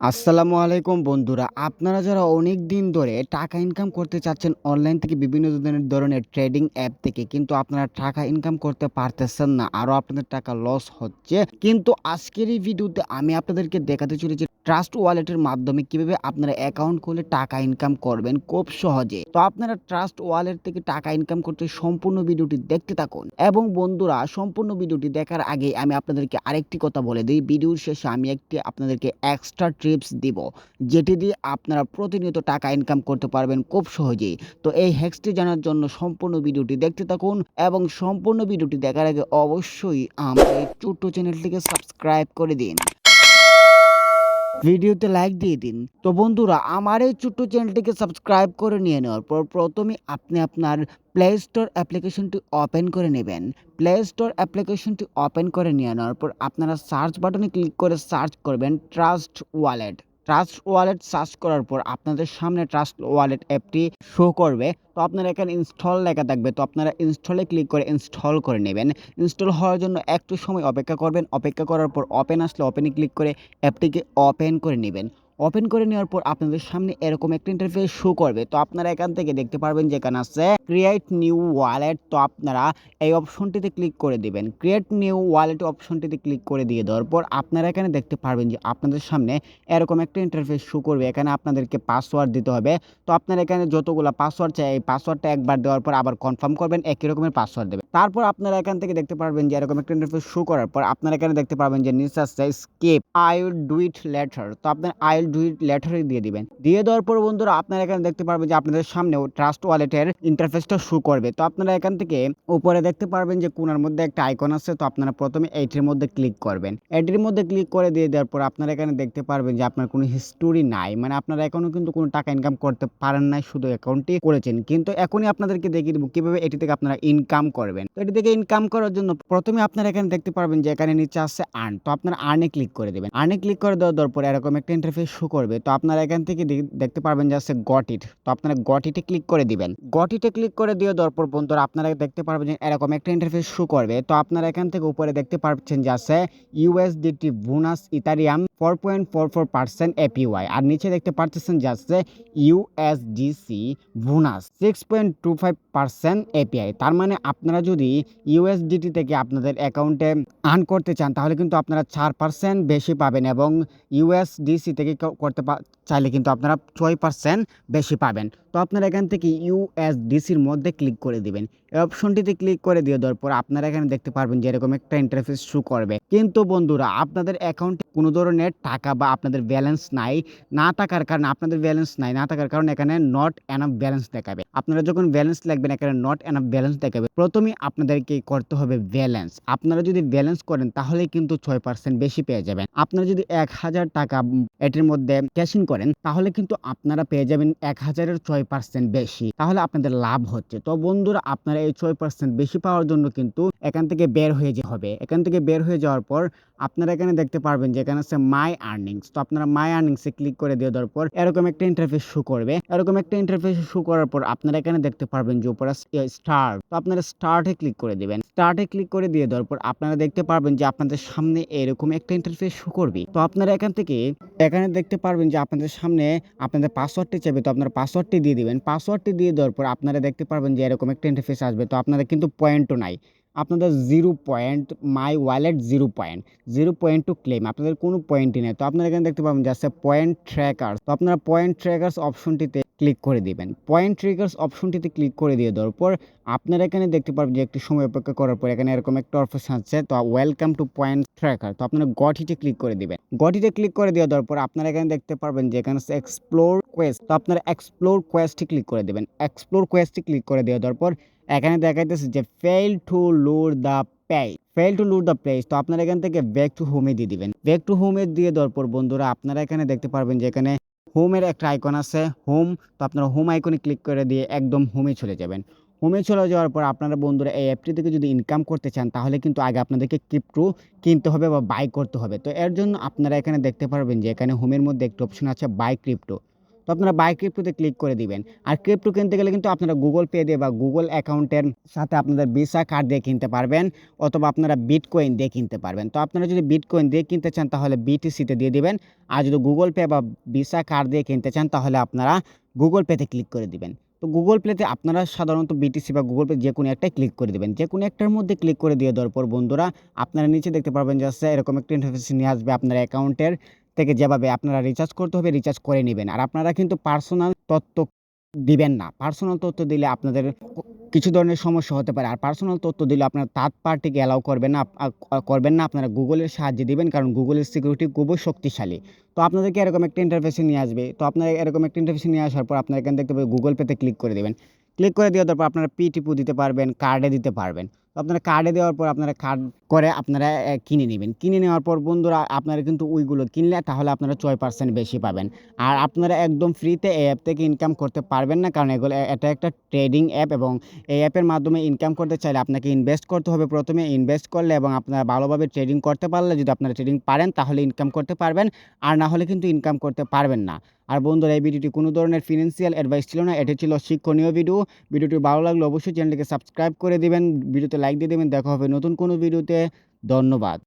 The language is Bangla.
আসসালামু আলাইকুম বন্ধুরা, আপনারা যারা অনেক দিন ধরে টাকা ইনকাম করতে চাচ্ছেন অনলাইন থেকে বিভিন্ন ধরনের ট্রেডিং অ্যাপ থেকে, কিন্তু আপনারা টাকা ইনকাম করতে পারতেছেন না আরও আপনাদের টাকা লস হচ্ছে। কিন্তু আজকের এই ভিডিওতে আমি আপনাদেরকে দেখাতে চলেছি ট্রাস্ট ওয়ালেটের মাধ্যমে কীভাবে আপনারা অ্যাকাউন্ট খুলে টাকা ইনকাম করবেন খুব সহজে। তো আপনারা ট্রাস্ট ওয়ালেট থেকে টাকা ইনকাম করতে সম্পূর্ণ ভিডিওটি দেখতে থাকুন। এবং বন্ধুরা, সম্পূর্ণ ভিডিওটি দেখার আগে আমি আপনাদেরকে আরেকটি কথা বলে দিই। ভিডিওর শেষে আমি একটি আপনাদেরকে এক্সট্রা ট্রিপস দিব, যেটি দিয়ে আপনারা প্রতিনিয়ত টাকা ইনকাম করতে পারবেন খুব সহজেই। তো এই হ্যাক্সটি জানার জন্য সম্পূর্ণ ভিডিওটি দেখতে থাকুন এবং সম্পূর্ণ ভিডিওটি দেখার আগে অবশ্যই আমার এই ছোট্ট চ্যানেলটিকে সাবস্ক্রাইব করে দিন। ভিডিওতে লাইক দিয়ে দিন। তো বন্ধুরা, আমার এই ছোট্ট চ্যানেলটিকে সাবস্ক্রাইব করে নিয়ে নেওয়ার পর প্রথমে আপনি আপনার প্লে স্টোর অ্যাপ্লিকেশনটি ওপেন করে নেবেন। প্লে স্টোর অ্যাপ্লিকেশনটি ওপেন করে নিয়ে নেওয়ার পর আপনারা সার্চ বাটনে ক্লিক করে সার্চ করবেন Trust Wallet Trust Wallet search করার পর আপনাদের সামনে ট্রাস্ট ওয়ালেট অ্যাপটি শো করবে। তো আপনারা এখানে ইনস্টল লেখা থাকবে। তো আপনারা ইনস্টলে ক্লিক করে ইনস্টল করে নেবেন। ইনস্টল হওয়ার জন্য একটু সময় অপেক্ষা করবেন। অপেক্ষা করার পর ওপেন আসলে ওপেনে ক্লিক করে অ্যাপটিকে ওপেন করে নেবেন। ওপেন করে নেওয়ার পর আপনাদের সামনে এরকম একটা ইন্টারফেস শো করবে। তো আপনারা এখান থেকে দেখতে পারবেন যে এখানে আছে ক্রিয়েট নিউ ওয়ালেট তো আপনারা এই অপশনটিতে ক্লিক করে দিবেন। ক্রিয়েট নিউ ওয়ালেট অপশনটিতে ক্লিক করে দিয়ে দেওয়ার পর আপনারা এখানে দেখতে পারবেন যে আপনাদের সামনে এরকম একটা ইন্টারফেস শো করবে। এখানে আপনাদেরকে পাসওয়ার্ড দিতে হবে। তো আপনারা এখানে যতগুলো পাসওয়ার্ড চাই, এই পাসওয়ার্ডটা একবার দেওয়ার পর আবার কনফার্ম করবেন, একই রকমের পাসওয়ার্ড দেবেন। তারপর আপনারা এখান থেকে দেখতে পারবেন যে এরকম একটা ইন্টারফেস শো করার পর আপনারা এখানে দেখতে পারবেন যে নিচে আসছে skip I will do it later তো আপনার আই উইল ইট লেটারে দিয়ে দিবেন। দিয়ে দেওয়ার পর বন্ধুরা আপনারা এখানে দেখতে পারবেন যে আপনাদের সামনেও ট্রাস্ট ওয়ালেটের ইন্টারফেসটা শো করবে। তো আপনারা এখান থেকে উপরে দেখতে পারবেন যে কোনার মধ্যে একটা আইকন আছে, তো আপনারা প্রথমে এইটির মধ্যে ক্লিক করবেন। এটির মধ্যে ক্লিক করে দিয়ে দেওয়ার পর আপনারা এখানে দেখতে পারবেন যে আপনার কোনো হিস্টোরি নাই। মানে আপনারা এখনও কিন্তু কোনো টাকা ইনকাম করতে পারেন নাই, শুধু অ্যাকাউন্টটি করেছেন। কিন্তু এখনই আপনাদেরকে দেখিয়ে দেবো কীভাবে এটি থেকে আপনারা ইনকাম করবেন। তো এটি থেকে ইনকাম করার জন্য প্রথমে আপনারা এখানে দেখতে পারবেন যে এখানে নিচে আছে আর্ন তো আপনারা আর্নে ক্লিক করে দেবেন। আর্নে ক্লিক করে দেওয়ার পর এরকম একটা ইন্টারফেস শো করবে, তো আপনারা এখান থেকে দেখ- দেখতে পারবেন যে আছে গট ইট তো আপনারা গট ইটে ক্লিক করে দিবেন। গট ইটে ক্লিক করে দিয়ে দেওয়ার পর বন্ধুরা আপনারা দেখতে পারবেন যে এরকম একটা ইন্টারফেস শো করবে। তো আপনারা এখান থেকে উপরে দেখতে পাচ্ছেন যে আছে USDT bonus Ethereum four point four four percent APY আর নিচে দেখতে পাচ্ছেন যে আছে USDC bonus six point two five percent API তার মানে আপনারা যদি ইউএসডিটি থেকে আপনাদের অ্যাকাউন্টে আর্ন করতে চান, তাহলে কিন্তু আপনারা চার পার্সেন্ট বেশি পাবেন এবং ইউএসডিসি থেকে করতে চাইলে কিন্তু আপনারা ছয় পার্সেন্ট বেশি পাবেন। তো আপনারা এখান থেকে ইউএসডিসির মধ্যে ক্লিক করে দিবেন। এই অপশনটিতে ক্লিক করে দিয়ে দেওয়ার পর আপনারা এখানে দেখতে পারবেন যে এরকম একটা ইন্টারফেস শো করবে। কিন্তু বন্ধুরা, আপনাদের অ্যাকাউন্টে কোনো ধরনের টাকা বা আপনাদের ব্যালেন্স নাই, না থাকার কারণে, আপনাদের ব্যালেন্স নাই, না থাকার কারণে এখানে নট এনাফ ব্যালেন্স দেখাবে। আপনারা যখন ব্যালেন্স লাগবেন, এখানে নট এনাফ ব্যালেন্স দেখাবে। প্রথমে আপনাদেরকে করতে হবে ব্যালেন্স আপনারা যদি ব্যালেন্স করেন, তাহলে কিন্তু ছয় পার্সেন্ট বেশি পেয়ে যাবেন। আপনারা যদি এক হাজার টাকা এটির মধ্যে ক্যাশিং করেন তাহলে কিন্তু আপনারা পেয়ে যাবেন এক হাজারের ছয় পার্সেন্ট বেশি। তাহলে আপনাদের লাভ হচ্ছে। তো বন্ধুরা, আপনারা এই ছয় পার্সেন্ট বেশি পাওয়ার জন্য কিন্তু এখান থেকে বের হয়ে যেতে হবে। এখান থেকে বের হয়ে যাওয়ার পর আপনারা এখানে দেখতে পারবেন যে এখানে আছে মাই আর্নিংস তো আপনারা মাই আর্নিংসে ক্লিক করে দিয়ে দেওয়ার পর এরকম একটা ইন্টারফেস শো করবে। এরকম একটা ইন্টারফেস শো করার পর আপনারা এখানে দেখতে পারবেন যে উপরে স্টার্ট তো আপনারা স্টার্টে ক্লিক করে দিবেন। স্টার্টে ক্লিক করে দিয়ে দেওয়ার পর আপনারা দেখতে পারবেন যে আপনাদের সামনে এরকম একটা ইন্টারফেস শো করবে। তো আপনারা এখান থেকে এখানে দেখতে পারবেন যে আপনাদের সামনে আপনাদের পাসওয়ার্ডটি চাইবে, তো আপনারা পাসওয়ার্ডটি দিয়ে দিবেন। পাসওয়ার্ডটি দিয়ে দেওয়ার পর আপনারা দেখতে পারবেন যে এরকম একটা ইন্টারফেস আসবে। তো আপনাদের কিন্তু পয়েন্টও নাই। আপনাদের zero point my wallet zero point zero point to claim আপনাদের কোনো পয়েন্টই নেই। তো আপনারা এখানে দেখতে পাবেন যে আছে পয়েন্ট ট্র্যাকার তো আপনারা পয়েন্ট ট্র্যাকার্স অপশনটিতে ক্লিক করে দিবেন। পয়েন্ট ট্রিগার্স অপশনটিতে ক্লিক করে দিয়ে দেওয়ার পর আপনারা এখানে দেখতে পারবেন যে একটু সময় অপেক্ষা করার পর এখানে এরকম একটা অপশন আছে তো ওয়েলকাম টু পয়েন্ট ট্র্যাকার তো আপনারা গটিতে ক্লিক করে দিবেন। গটিতে ক্লিক করে দেওয়া দেওয়ার পর আপনারা এখানে দেখতে পারবেন যে এখানে এক্সপ্লোর কোয়েস্ট তো আপনারা এক্সপ্লোর কোয়েস্টে ক্লিক করে দেবেন। এক্সপ্লোর কোয়েস্টে ক্লিক করে দেওয়া দেওয়ার পর এখানে দেখাইতেছে যে fail to load the page fail to load the place তো আপনারা এখান থেকে ব্যাক টু হোমে দিয়ে দিবেন। ব্যাক টু হোমে দিয়ে দেওয়ার পর বন্ধুরা, আপনারা এখানে দেখতে পারবেন যে এখানে হোমের একটা আইকন আছে হোম তো আপনারা হোম আইকনে ক্লিক করে দিয়ে একদম হোমে চলে যাবেন। হোমে চলে যাওয়ার পর আপনারা বন্ধুরা এই অ্যাপটি থেকে যদি ইনকাম করতে চান, তাহলে কিন্তু আগে আপনাদেরকে ক্রিপ্টো কিনতে হবে বা বাই করতে হবে। তো এর জন্য আপনারা এখানে দেখতে পারবেন যে এখানে হোমের মধ্যে একটি অপশন আছে বাই ক্রিপ্টো তো আপনারা বাই ক্রিপ্টোতে ক্লিক করে দিবেন। আর ক্রিপ্টো কিনতে গেলে কিন্তু আপনারা গুগল পে দিয়ে বা গুগল অ্যাকাউন্টের সাথে আপনাদের ভিসা কার্ড দিয়ে কিনতে পারবেন, অথবা আপনারা বিটকয়েন দিয়ে কিনতে পারবেন। তো আপনারা যদি বিটকয়েন দিয়ে কিনতে চান, তাহলে বিটিসিতে দিয়ে দিবেন। আর যদি গুগল পে বা ভিসা কার্ড দিয়ে কিনতে চান, তাহলে আপনারা গুগল পেতে ক্লিক করে দিবেন। তো গুগল প্লেতে আপনারা সাধারণত বিটিসি বা গুগল পে যে কোনো একটাই ক্লিক করে দেবেন। যে কোনো একটার মধ্যে ক্লিক করে দিয়ে দেওয়ার পর বন্ধুরা, আপনারা নিচে দেখতে পারবেন যে এরকম একটা ইন্টারফেস নিয়ে আসবে আপনার অ্যাকাউন্টের থেকে যেভাবে আপনারা রিচার্জ করতে হবে রিচার্জ করে নেবেন। আর আপনারা কিন্তু পার্সোনাল তথ্য দিবেন না। পার্সোনাল তথ্য দিলে আপনাদের কিছু ধরনের সমস্যা হতে পারে। আর পার্সোনাল তথ্য দিলে আপনারা থার্ড পার্টিকে অ্যালাউ করবেন না করবেন না। আপনারা গুগলের সাহায্যে দিবেন, কারণ গুগলের সিকিউরিটি খুবই শক্তিশালী। তো আপনাদেরকে এরকম একটা ইন্টারফেসে নিয়ে আসবে। তো আপনার এরকম একটা ইন্টারফেসে নিয়ে আসার পর আপনারা এখানে দেখতে পাবেন গুগল পেতে ক্লিক করে দেবেন। ক্লিক করে দেওয়ার পর আপনারা পিটিপু দিতে পারবেন কার্ডে দিতে পারবেন। আপনারা কার্ডে দেওয়ার পর আপনারা কার্ড করে আপনারা কিনে নেবেন। কিনে নেওয়ার পর বন্ধুরা, আপনারা কিন্তু ওইগুলো কিনলে তাহলে আপনারা ছয় পার্সেন্ট বেশি পাবেন। আর আপনারা একদম ফ্রিতে এই অ্যাপ থেকে ইনকাম করতে পারবেন না, কারণ এগুলো এটা একটা ট্রেডিং অ্যাপ এবং এই অ্যাপের মাধ্যমে ইনকাম করতে চাইলে আপনাকে ইনভেস্ট করতে হবে প্রথমে। ইনভেস্ট করলে এবং আপনারা ভালোভাবে ট্রেডিং করতে পারলে, যদি আপনারা ট্রেডিং পারেন, তাহলে ইনকাম করতে পারবেন। আর না হলে কিন্তু ইনকাম করতে পারবেন না। আর বন্ধুরা, এই ভিডিওটি কোনো ধরনের ফিনান্সিয়াল অ্যাডভাইস ছিল না, এটি ছিল শিক্ষণীয় ভিডিও ভিডিওটি ভালো লাগলে অবশ্যই চ্যানেলটিকে সাবস্ক্রাইব করে দিবেন। ভিডিওতে লাইক দিয়ে দেবেন দেখা হবে নতুন কোনো ভিডিওতে ধন্যবাদ।